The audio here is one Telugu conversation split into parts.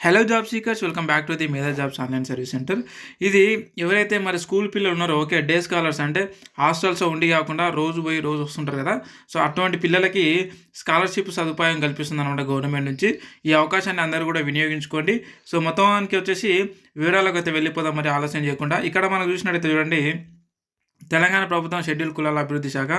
Hello job seekers welcome back to the Medha jobs online service center ఇది ఎవరైతే మరి స్కూల్ పిల్లలు ఉన్నారో ఓకే డే స్కాలర్స్ అంటే హాస్టల్స్ ఉండి కాకుండా రోజు పోయి రోజు వస్తుంటారు కదా. సో అటువంటి పిల్లలకి స్కాలర్షిప్ సదుపాయం కల్పిస్తుంది అనమాట గవర్నమెంట్ నుంచి. ఈ అవకాశాన్ని అందరూ కూడా వినియోగించుకోండి. సో మొత్తానికి వచ్చేసి వివరాలకు అయితే వెళ్ళిపోదాం మరి ఆలస్యం చేయకుండా. ఇక్కడ మనం చూసినట్టయితే చూడండి తెలంగాణ ప్రభుత్వం షెడ్యూల్ కులాల అభివృద్ధి శాఖ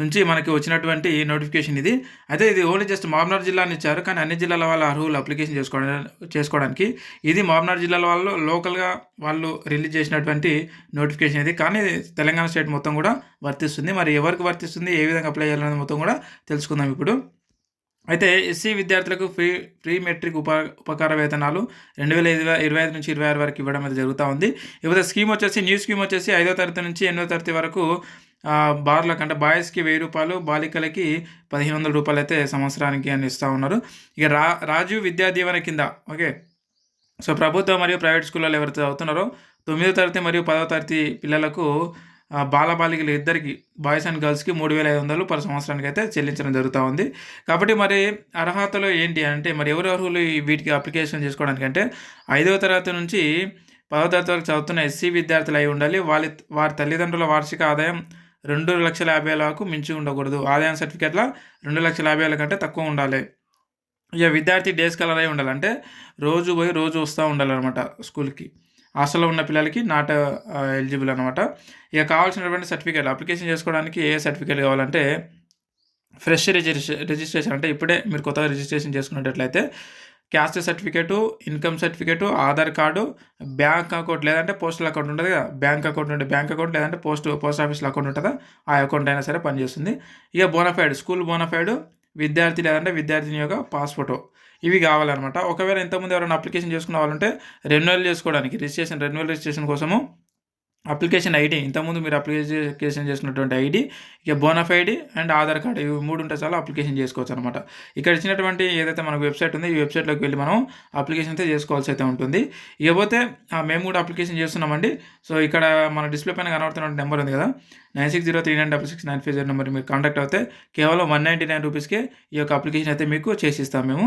నుంచి మనకి వచ్చినటువంటి నోటిఫికేషన్ ఇది. అయితే ఇది ఓన్లీ జస్ట్ మామ్నార్ జిల్లాని ఇచ్చారు కానీ అన్ని జిల్లాల వాళ్ళ అర్హులు అప్లికేషన్ చేసుకోవడానికి చేసుకోవడానికి. ఇది మామనార్ జిల్లాల వాళ్ళు లోకల్గా వాళ్ళు రిలీజ్ చేసినటువంటి నోటిఫికేషన్ ఇది. కానీ తెలంగాణ స్టేట్ మొత్తం కూడా వర్తిస్తుంది. మరి ఎవరికి వర్తిస్తుంది ఏ విధంగా అప్లై చేయాలనేది మొత్తం కూడా తెలుసుకుందాం ఇప్పుడు. అయితే ఎస్సీ విద్యార్థులకు ఫ్రీ ఫ్రీ మెట్రిక్ ఉప ఉపకార వేతనాలు రెండు వేల ఇరవై ఇరవై ఐదు నుంచి ఇరవై ఆరు వరకు ఇవ్వడం అనేది జరుగుతూ ఉంది. ఇకపోతే స్కీమ్ వచ్చేసి న్యూ స్కీమ్ వచ్చేసి ఐదో తరగతి నుంచి ఎనిమిదో తరగతి వరకు బార్లకు అంటే బాయ్స్కి వెయ్యి రూపాయలు బాలికలకి పదిహేను వందల రూపాయలు అయితే సంవత్సరానికి అని ఇస్తూ ఉన్నారు. ఇక రా రాజు విద్యా దీవెన కింద ఓకే. సో ప్రభుత్వ మరియు ప్రైవేట్ స్కూళ్ళలో ఎవరైతే చదువుతున్నారో తొమ్మిదో తరగతి మరియు పదవ తరగతి పిల్లలకు బాలబాలికలు ఇద్దరికి బాయ్స్ అండ్ గర్ల్స్కి మూడు వేల ఐదు వందలు పర్ సంవత్సరానికి అయితే చెల్లించడం జరుగుతూ ఉంది. కాబట్టి మరి అర్హతలు ఏంటి అంటే మరి ఎవరు అర్హులు వీటికి అప్లికేషన్ చేసుకోవడానికి అంటే ఐదవ తరగతి నుంచి పదవ తరగతి వరకు చదువుతున్న ఎస్సీ విద్యార్థులు అయి ఉండాలి. వాళ్ళ వారి తల్లిదండ్రుల వార్షిక ఆదాయం రెండు లక్షల యాభై వేలకు మించి ఉండకూడదు. ఆదాయం సర్టిఫికేట్ల రెండు లక్షల యాభై వేల కంటే తక్కువ ఉండాలి. ఇక విద్యార్థి డేస్ కలర్ అయి ఉండాలంటే రోజు పోయి రోజు వస్తూ ఉండాలన్నమాట స్కూల్కి. హాస్టల్లో ఉన్న పిల్లలకి నాట్ ఎలిజిబుల్ అనమాట ఇక కావాల్సినటువంటి సర్టిఫికేట్ అప్లికేషన్ చేసుకోవడానికి ఏ సర్టిఫికేట్ కావాలంటే ఫ్రెష్ రిజిస్ట్రేషన్ అంటే ఇప్పుడే మీరు కొత్తగా రిజిస్ట్రేషన్ చేసుకున్నట్లయితే caste certificate income certificate Aadhaar card bank account లేదంటే పోస్టల్ అకౌంట్ ఉంటుంది కదా. బ్యాంక్ అకౌంట్ ఉంటే బ్యాంక్ అకౌంట్ లేదంటే పోస్ట్ పోస్ట్ ఆఫీస్లో అకౌంట్ ఉంటుందా? ఆ అకౌంట్ అయినా సరే పనిచేస్తుంది. ఇక బోనఫైడ్ స్కూల్ బోనఫైడ్ విద్యార్థి లేదంటే విద్యార్థిని యొక్క పాస్పోర్టు ఇవి కావాలన్నమాట. ఒకవేళ ఇంతకుముందు ఎవరైనా అప్లికేషన్ చేసుకున్న వాళ్ళంటే రెన్యువల్ చేసుకోవడానికి రిజిస్ట్రేషన్ రెన్యువల్ రిజిస్ట్రేషన్ కోసము అప్లికేషన్ ఐడి ఇంతకుముందు మీరు అప్లికేషన్ చేసినటువంటి ఐడి ఇక బోనఫ్ ఐడి అండ్ ఆధార్ కార్డ్ ఇవి మూడు ఉంటే చాలా అప్లికేషన్ చేసుకోవచ్చు అనమాట ఇక్కడ ఇచ్చినటువంటి ఏదైతే మనకు వెబ్సైట్ ఉందో ఈ వెబ్సైట్లోకి వెళ్ళి మనం అప్లికేషన్ అయితే చేసుకోవాల్సి అయితే ఉంటుంది. ఇకపోతే మేము కూడా అప్లికేషన్ చేస్తున్నామండి. సో ఇక్కడ మన డిస్ప్లే పైన కనబడుతున్న నెంబర్ ఉంది కదా nine six zero three nine double six nine five zero number మీరు కాంటాక్ట్ అవుతే కేవలం వన్ నైంటీ నైన్ రూపీస్కే ఈ యొక్క అప్లికేషన్ అయితే మీకు చేసిస్తాం మేము.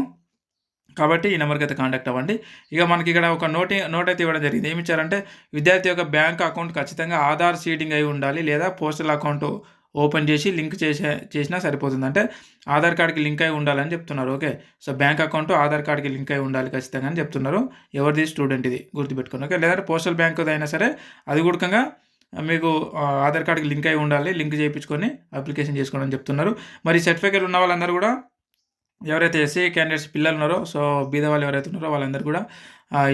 కాబట్టి ఈ నెంబర్కి అయితే కాంటాక్ట్ అవ్వండి. ఇక మనకి ఇక్కడ ఒక నోటి నోట్ అయితే ఇవ్వడం జరిగింది. ఏమి ఇచ్చారంటే విద్యార్థి యొక్క బ్యాంక్ అకౌంట్ ఖచ్చితంగా ఆధార్ సీడింగ్ అయి ఉండాలి లేదా పోస్టల్ అకౌంట్ ఓపెన్ చేసి లింక్ చేసే చేసినా సరిపోతుంది. అంటే ఆధార్ కార్డ్కి లింక్ అయి ఉండాలని చెప్తున్నారు. Okay. So bank account Aadhaar కార్డ్కి లింక్ అయి ఉండాలి ఖచ్చితంగా అని చెప్తున్నారు. ఎవరిది? స్టూడెంట్ ఇది గుర్తుపెట్టుకోండి. ఓకే. లేదంటే పోస్టల్ బ్యాంక్ అయినా సరే అది కూడా మీకు ఆధార్ కార్డ్కి లింక్ అయి ఉండాలి లింక్ చేయించుకొని అప్లికేషన్ చేసుకోవడం చెప్తున్నారు. మరి సర్టిఫికేట్ ఉన్న వాళ్ళందరూ కూడా ఎవరైతే ఎస్ఏ క్యాండిడేట్స్ పిల్లలు ఉన్నారో సో బీద వాళ్ళు ఎవరైతే ఉన్నారో వాళ్ళందరూ కూడా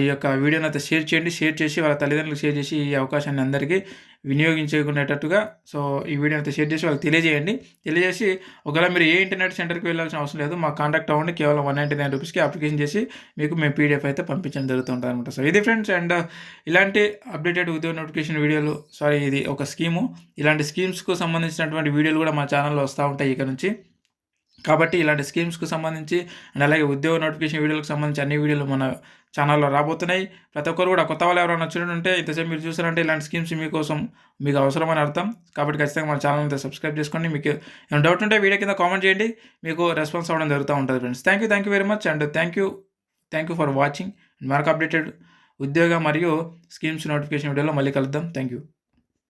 ఈ యొక్క వీడియోని అయితే షేర్ చేయండి. షేర్ చేసి వాళ్ళ తల్లిదండ్రులకు షేర్ చేసి ఈ అవకాశాన్ని అందరికీ వినియోగించుకునేటట్టుగా సో ఈ వీడియో అయితే షేర్ చేసి వాళ్ళకి తెలియజేయండి. తెలియజేసి ఒకవేళ మీరు ఏ ఇంటర్నెట్ సెంటర్కి వెళ్ళాల్సిన అవసరం లేదు మా కాంటాక్ట్ అవ్వండి. కేవలం వన్ నైంటీ నైన్ రూపీస్కి అప్లికేషన్ చేసి మీకు మేము పీడిఎఫ్ అయితే పంపించడం జరుగుతుంటుంది అనమాట సో ఇది ఫ్రెండ్స్ అండ్ ఇలాంటి అప్డేటెడ్ ఉద్యోగ నోటిఫికేషన్ వీడియోలు సారీ ఇది ఒక స్కీము ఇలాంటి స్కీమ్స్కు సంబంధించినటువంటి వీడియోలు కూడా మా ఛానల్లో వస్తూ ఉంటాయి ఇక నుంచి. కాబట్టి ఇలాంటి స్కీమ్స్కు సంబంధించి అండ్ అలాగే ఉద్యోగ నోటిఫికేషన్ వీడియోలకు సంబంధించి అన్ని వీడియోలు మన ఛానల్లో రాబోతున్నాయి. ప్రతి ఒక్కరు కూడా కొత్త వాళ్ళు ఎవరైనా వచ్చినట్టుంటే ఇంతసేపు మీరు చూసారంటే ఇలాంటి స్కీమ్స్ మీకోసం మీకు అవసరమని అర్థం. కాబట్టి ఖచ్చితంగా మన ఛానల్ అయితే సబ్స్క్రైబ్ చేసుకోండి. మీకు ఏమైనా డౌట్ ఉంటే వీడియో కింద కామెంట్ చేయండి. మీకు రెస్పాన్స్ అవ్వడం జరుగుతూ ఉంటుంది friends thank you thank you very much and thank you thank you for watching మరొక అప్డేటెడ్ ఉద్యోగ మరియు స్కీమ్స్ నోటిఫికేషన్ వీడియోలో మళ్ళీ కలుద్దాం. Thank you